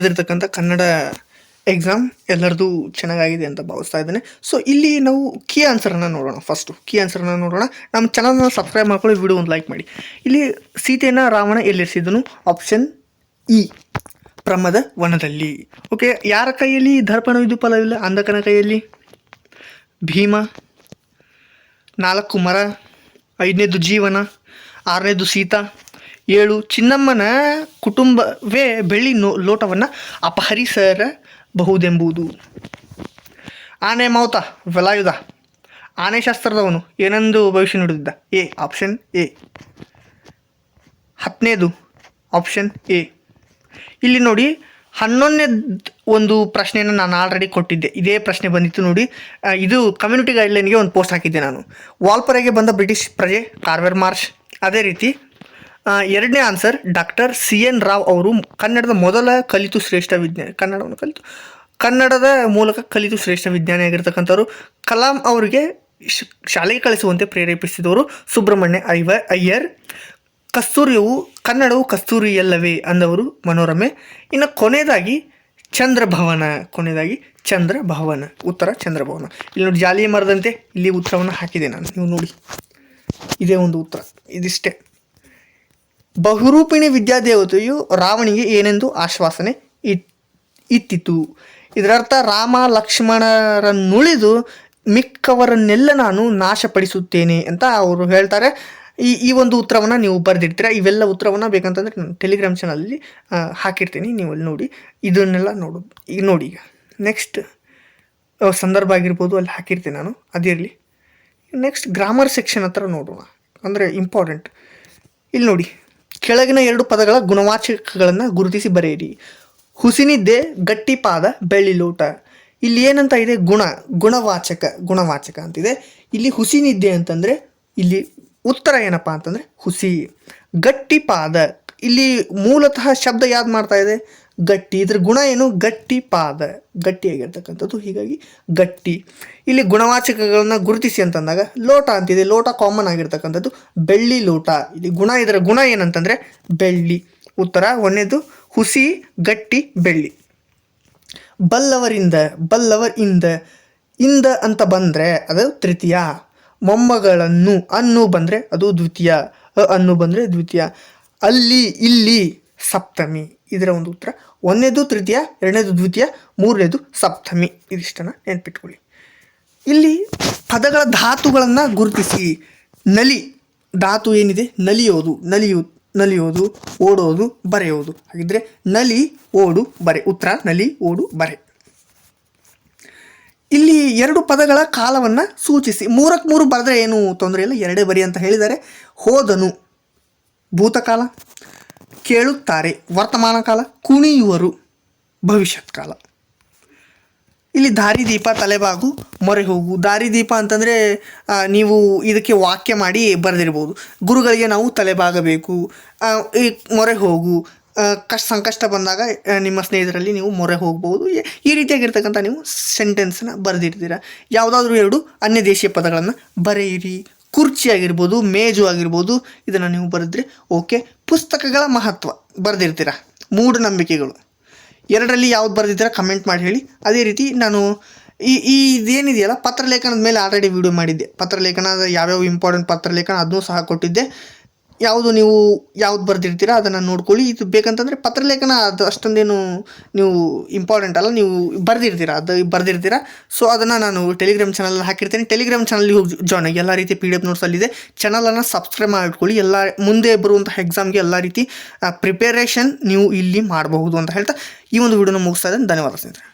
ಇದಿರ್ತಕ್ಕಂಥ Kannada exam ಎಲ್ಲರದು ಚೆನ್ನಾಗಾಗಿದೆ ಅಂತ ಭಾವಿಸ್ತಾ ಇದ್ದೇನೆ. ಸೊ ಇಲ್ಲಿ ನಾವು ಕೀ ಆನ್ಸರನ್ನು ನೋಡೋಣ ಫಸ್ಟು ಕೀ ಆನ್ಸರನ್ನು ನೋಡೋಣ. ನಮ್ಮ ಚಾನಲ್ನ ಸಬ್ಸ್ಕ್ರೈಬ್ ಮಾಡ್ಕೊಳ್ಳಿ ವಿಡಿಯೋ ಒಂದು ಲೈಕ್ ಮಾಡಿ. ಇಲ್ಲಿ ಸೀತೆಯನ್ನು ರಾವಣ ಎಲ್ಲಿರಿಸಿದನು? ಆಪ್ಷನ್ ಇ ಪ್ರಮದ ವನದಲ್ಲಿ. ಓಕೆ ಯಾರ ಕೈಯಲ್ಲಿ ದರ್ಪಣವಿದ್ದು ಫಲವಿಲ್ಲ? ಅಂಧಕನ ಕೈಯಲ್ಲಿ. ಭೀಮ, ನಾಲ್ಕು ಮರ, ಐದನೇದು ಜೀವನ, ಆರನೇದು ಸೀತಾ ಏಳು, ಚಿನ್ನಮ್ಮನ ಕುಟುಂಬವೇ ಬೆಳ್ಳಿ ನೋ, ಲೋಟವನ್ನು ಅಪಹರಿಸಬಹುದೆಂಬುದು ಆನೆ ಮೌತ ವೆಲಾಯುಧ ಆನೆ ಶಾಸ್ತ್ರದವನು ಏನೆಂದು ಭವಿಷ್ಯ ನುಡಿದಿದ್ದ? A option A. ಹತ್ತನೇದು option A. ಇಲ್ಲಿ ನೋಡಿ, ಹನ್ನೊಂದನೇ ಒಂದು ಪ್ರಶ್ನೆಯನ್ನು ನಾನು ಆಲ್ರೆಡಿ ಕೊಟ್ಟಿದ್ದೆ. ಇದೇ ಪ್ರಶ್ನೆ ಬಂದಿತ್ತು ನೋಡಿ. ಇದು ಕಮ್ಯುನಿಟಿ ಗೈಡ್ಲೈನ್ಗೆ ಒಂದು ಪೋಸ್ಟ್ ಹಾಕಿದ್ದೆ ನಾನು. ವಾಲ್ಪರೆಗೆ ಬಂದ ಬ್ರಿಟಿಷ್ ಪ್ರಜೆ ಕಾರ್ವೆರ್ ಮಾರ್ಚ್ ಅದೇ ರೀತಿ ಎರಡನೇ answer doctor C N Rao ಅವರು ಕನ್ನಡದ ಮೊದಲ ಕಲಿತು ಶ್ರೇಷ್ಠ ವಿಜ್ಞಾನಿ, ಕನ್ನಡವನ್ನು ಕಲಿತು, ಕನ್ನಡದ ಮೂಲಕ ಕಲಿತು ಶ್ರೇಷ್ಠ ವಿಜ್ಞಾನಿ ಆಗಿರ್ತಕ್ಕಂಥವ್ರು. ಕಲಾಂ ಅವರಿಗೆ ಶಾಲೆಗೆ ಕಳಿಸುವಂತೆ ಪ್ರೇರೇಪಿಸಿದವರು ಸುಬ್ರಹ್ಮಣ್ಯ ಐವ ಅಯ್ಯರ್. ಕಸ್ತೂರಿಯವು, ಕನ್ನಡವು ಕಸ್ತೂರಿಯಲ್ಲವೇ ಅಂದವರು ಮನೋರಮೆ. ಇನ್ನು ಕೊನೆಯದಾಗಿ ಚಂದ್ರಭವನ ಕೊನೆಯದಾಗಿ ಚಂದ್ರಭವನ, ಉತ್ತರ ಚಂದ್ರಭವನ. ಇಲ್ಲಿ ನೋಡಿ ಜಾಲಿಯ ಮರದಂತೆ ಇಲ್ಲಿ ಉತ್ತರವನ್ನು ಹಾಕಿದೆ ನಾನು, ನೀವು ನೋಡಿ. ಇದೇ ಒಂದು ಉತ್ತರ, ಇದಿಷ್ಟೇ. ಬಹುರೂಪಿಣಿ ವಿದ್ಯಾದೇವತೆಯು ರಾವಣಿಗೆ ಏನೆಂದು ಆಶ್ವಾಸನೆ ಇತ್ತಿತು ಇದರರ್ಥ ರಾಮ ಲಕ್ಷ್ಮಣರನ್ನುಳಿದು ಮಿಕ್ಕವರನ್ನೆಲ್ಲ ನಾನು ನಾಶಪಡಿಸುತ್ತೇನೆ ಅಂತ ಅವರು ಹೇಳ್ತಾರೆ. ಈ ಈ ಒಂದು ಉತ್ತರವನ್ನು ನೀವು ಬರೆದಿರ್ತೀರ ಇವೆಲ್ಲ ಉತ್ತರವನ್ನು ಬೇಕಂತಂದರೆ ನಾನು ಟೆಲಿಗ್ರಾಮ್ ಚಾನಲಲ್ಲಿ ಹಾಕಿರ್ತೀನಿ. ನೀವು ಅಲ್ಲಿ ನೋಡಿ. ಇದನ್ನೆಲ್ಲ ನೋಡು. ಈಗ ನೋಡಿ ಈಗ. ನೆಕ್ಸ್ಟ್ ಸಂದರ್ಭ ಆಗಿರ್ಬೋದು, ಅಲ್ಲಿ ಹಾಕಿರ್ತೀನಿ ನಾನು. ಅದಿರಲಿ ನೆಕ್ಸ್ಟ್ ಗ್ರಾಮರ್ ಸೆಕ್ಷನ್ ಹತ್ರ ನೋಡೋಣ. ಅಂದರೆ ಇಂಪಾರ್ಟೆಂಟ್ ಇಲ್ಲಿ ನೋಡಿ. ಕೆಳಗಿನ ಎರಡು ಪದಗಳ ಗುಣವಾಚಕಗಳನ್ನು ಗುರುತಿಸಿ ಬರೆಯಿರಿ. ಹುಸಿನಿದ್ದೆ ಗಟ್ಟಿಪಾದ ಬೆಳ್ಳಿ ಲೋಟ. ಇಲ್ಲಿ ಏನಂತ ಇದೆ? ಗುಣ, ಗುಣವಾಚಕ ಗುಣವಾಚಕ ಅಂತಿದೆ. ಇಲ್ಲಿ ಹುಸಿನಿದ್ದೆ ಅಂತಂದರೆ, ಇಲ್ಲಿ ಉತ್ತರ ಏನಪ್ಪ ಅಂತಂದರೆ ಹುಸಿ. ಗಟ್ಟಿ ಪಾದ ಇಲ್ಲಿ ಮೂಲತಃ ಶಬ್ದ ಯಾವ್ದು ಮಾಡ್ತಾ ಇದೆ? ಗಟ್ಟಿ. ಇದ್ರ ಗುಣ ಏನು? ಗಟ್ಟಿ ಪಾದ. ಗಟ್ಟಿಯಾಗಿರ್ತಕ್ಕಂಥದ್ದು ಹೀಗಾಗಿ ಗಟ್ಟಿ. ಇಲ್ಲಿ ಗುಣವಾಚಕಗಳನ್ನ ಗುರುತಿಸಿ ಅಂತಂದಾಗ ಲೋಟ ಅಂತಿದೆ. ಲೋಟ ಕಾಮನ್ ಆಗಿರ್ತಕ್ಕಂಥದ್ದು. ಬೆಳ್ಳಿ ಲೋಟ. ಇಲ್ಲಿ ಗುಣ, ಇದರ ಗುಣ ಏನಂತಂದರೆ ಬೆಳ್ಳಿ. ಉತ್ತರ, ಒಂದೇದು ಹುಸಿ, ಗಟ್ಟಿ, ಬೆಳ್ಳಿ. ಬಲ್ಲವರಿಂದ ಬಲ್ಲವರ್ ಇಂದ. ಇಂದ ಅಂತ ಬಂದರೆ ಅದು ತೃತೀಯ. ಮೊಮ್ಮಗಳನ್ನು ಅನ್ನು ಬಂದರೆ ಅದು ದ್ವಿತೀಯ. ಅನ್ನು ಬಂದರೆ ದ್ವಿತೀಯ. ಅಲ್ಲಿ, ಇಲ್ಲಿ, ಸಪ್ತಮಿ. ಇದರ ಒಂದು ಉತ್ತರ. ಒಂದನೇದು ತೃತೀಯ, ಎರಡನೇದು ದ್ವಿತೀಯ, ಮೂರನೇದು ಸಪ್ತಮಿ. ಇದಿಷ್ಟನ್ನು ನೆನ್ಪಿಟ್ಕೊಳ್ಳಿ. ಇಲ್ಲಿ ಪದಗಳ ಧಾತುಗಳನ್ನು ಗುರುತಿಸಿ. ನಲಿ. ಧಾತು ಏನಿದೆ? ನಲಿಯೋದು. ನಲಿಯು, ನಲಿಯೋದು, ಓಡೋದು, ಬರೆಯೋದು. ಹಾಗಿದ್ರೆ ನಲಿ, ಓಡು, ಬರೆ. ಉತ್ತರ, ನಲಿ, ಓಡು, ಬರೆ. ಇಲ್ಲಿ ಎರಡು ಪದಗಳ ಕಾಲವನ್ನು ಸೂಚಿಸಿ. ಮೂರಕ್ಕೆ ಮೂರು ಬರೆದ್ರೆ ಏನು ತೊಂದರೆ ಇಲ್ಲ. ಎರಡೇ ಬರಿ ಅಂತ ಹೇಳಿದ್ದಾರೆ. ಹೋದನು. ಭೂತಕಾಲ, ಕೇಳುತ್ತಾರೆ ವರ್ತಮಾನ ಕಾಲ, ಕುಣಿಯುವರು ಭವಿಷ್ಯತ್ ಕಾಲ. ಇಲ್ಲಿ ದಾರಿದೀಪ ತಲೆಬಾಗು ಮೊರೆ ಹೋಗು ದಾರಿದೀಪ ಅಂತಂದರೆ ನೀವು ಇದಕ್ಕೆ ವಾಕ್ಯ ಮಾಡಿ ಬರೆದಿರ್ಬೋದು. ಗುರುಗಳಿಗೆ ನಾವು ತಲೆಬಾಗಬೇಕು ಈ ಮೊರೆ ಹೋಗು ಕಷ್ಟ, ಸಂಕಷ್ಟ ಬಂದಾಗ ನಿಮ್ಮ ಸ್ನೇಹಿತರಲ್ಲಿ ನೀವು ಮೊರೆ ಹೋಗ್ಬೋದು ಈ ರೀತಿಯಾಗಿರ್ತಕ್ಕಂಥ ನೀವು ಸೆಂಟೆನ್ಸನ್ನು ಬರೆದಿರ್ತೀರ. ಯಾವುದಾದ್ರೂ ಎರಡು ಅನ್ಯ ದೇಶೀಯ ಪದಗಳನ್ನು ಬರೆಯಿರಿ. ಕುರ್ಚಿ ಆಗಿರ್ಬೋದು, ಮೇಜು ಆಗಿರ್ಬೋದು, ಇದನ್ನು ನೀವು ಬರೆದ್ರೆ ಓಕೆ. ಪುಸ್ತಕಗಳ ಮಹತ್ವ ಬರೆದಿರ್ತೀರ? ಮೂಢನಂಬಿಕೆಗಳು ಎರಡರಲ್ಲಿ ಯಾವ್ದು ಬರೆದಿದ್ದೀರ ಕಮೆಂಟ್ ಮಾಡಿ ಹೇಳಿ. ಅದೇ ರೀತಿ ನಾನು ಈ ಈ ಇದೇನಿದೆಯಲ್ಲ, ಪತ್ರಲೇಖನದ ಮೇಲೆ ಆಲ್ರೆಡಿ ವೀಡಿಯೋ ಮಾಡಿದ್ದೆ. ಪತ್ರಲೇಖನದ ಯಾವ್ಯಾವ ಇಂಪಾರ್ಟೆಂಟ್ ಪತ್ರಲೇಖನ ಅದನ್ನೂ ಸಹ ಕೊಟ್ಟಿದ್ದೆ. ಯಾವುದು ನೀವು ಯಾವ್ದು ಬರೆದಿರ್ತೀರಾ ಅದನ್ನು ನೋಡ್ಕೊಳ್ಳಿ. ಇದು ಬೇಕಂತಂದರೆ ಪತ್ರಲೇಖನ ಅದು ಅಷ್ಟೊಂದೇನು ನೀವು ಇಂಪಾರ್ಟೆಂಟ್ ಅಲ್ಲ. ನೀವು ಬರೆದಿರ್ತೀರಾ, ಅದು ಬರೆದಿರ್ತೀರಾ. ಸೊ ಅದನ್ನು ನಾನು ಟೆಲಿಗ್ರಾಮ್ ಚಾನಲಲ್ಲಿ ಹಾಕಿರ್ತೀನಿ. ಟೆಲಿಗ್ರಾಮ್ ಚಾನಲ್ಗೆ ಹೋಗಿ ಜಾಯ್ನ್ ಆಗಿ, ಎಲ್ಲ ರೀತಿ ಪಿ ಡಿ ಎಫ್ ನೋಟ್ಸ್ ಅಲ್ಲಿದೆ. ಚಾನಲನ್ನು ಸಬ್ಸ್ಕ್ರೈಬ್ ಮಾಡ್ಕೊಳ್ಳಿ. ಎಲ್ಲ ಮುಂದೆ ಬರುವಂಥ ಎಕ್ಸಾಮ್ಗೆ ಎಲ್ಲ ರೀತಿ ಪ್ರಿಪೇರೇಷನ್ ನೀವು ಇಲ್ಲಿ ಮಾಡಬಹುದು ಅಂತ ಹೇಳ್ತಾ ಈ ಒಂದು ವಿಡಿಯೋನ ಮುಗಿಸ್ತಾ ಇದ್ದೇನೆ. ಧನ್ಯವಾದ ಸ್ನೇಹಿತರೆ.